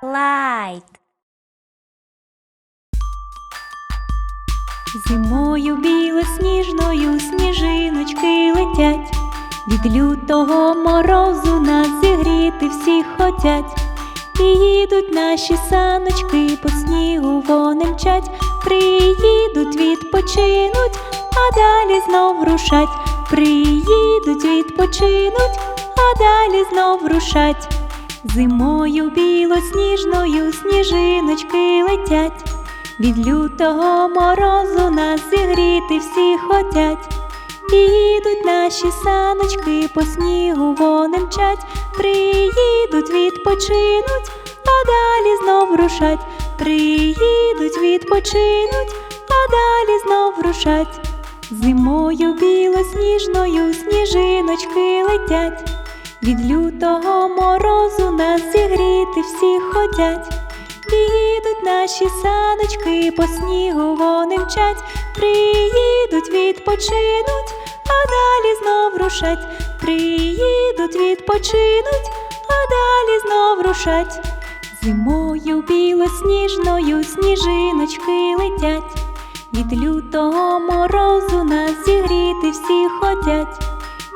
слайд. Зимою білосніжною сніжиночки летять, від лютого морозу нас зігріти всі хотять. І їдуть наші саночки по снігу вони мчать, приїдуть, відпочинуть, а далі знов рушать. Приїдуть, відпочинуть, а далі знов рушать. Зимою білосніжною сніжиночки летять. Від лютого морозу нас зігріти всі хотять. Їдуть наші саночки по снігу вони мчать, приїдуть, відпочинуть, а далі знов рушать. Приїдуть, відпочинуть, а далі знов рушать. Зимою білосніжною сніжиночки летять. Від лютого морозу нас зігріти всі хотять. Їдуть наші саночки по снігу вони мчать, приїдуть, відпочинуть, а далі знов рушать. Приїдуть, відпочинуть, а далі знов рушать. Зимою білосніжною сніжиночки летять. Від лютого морозу нас зігріти всі хотять.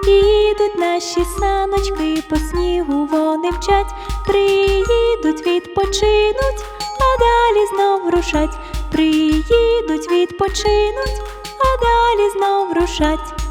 Їдуть наші саночки по снігу вони вчать, приїдуть, відпочинуть, а далі знов рушать. Приїдуть, відпочинуть, а далі знов рушать.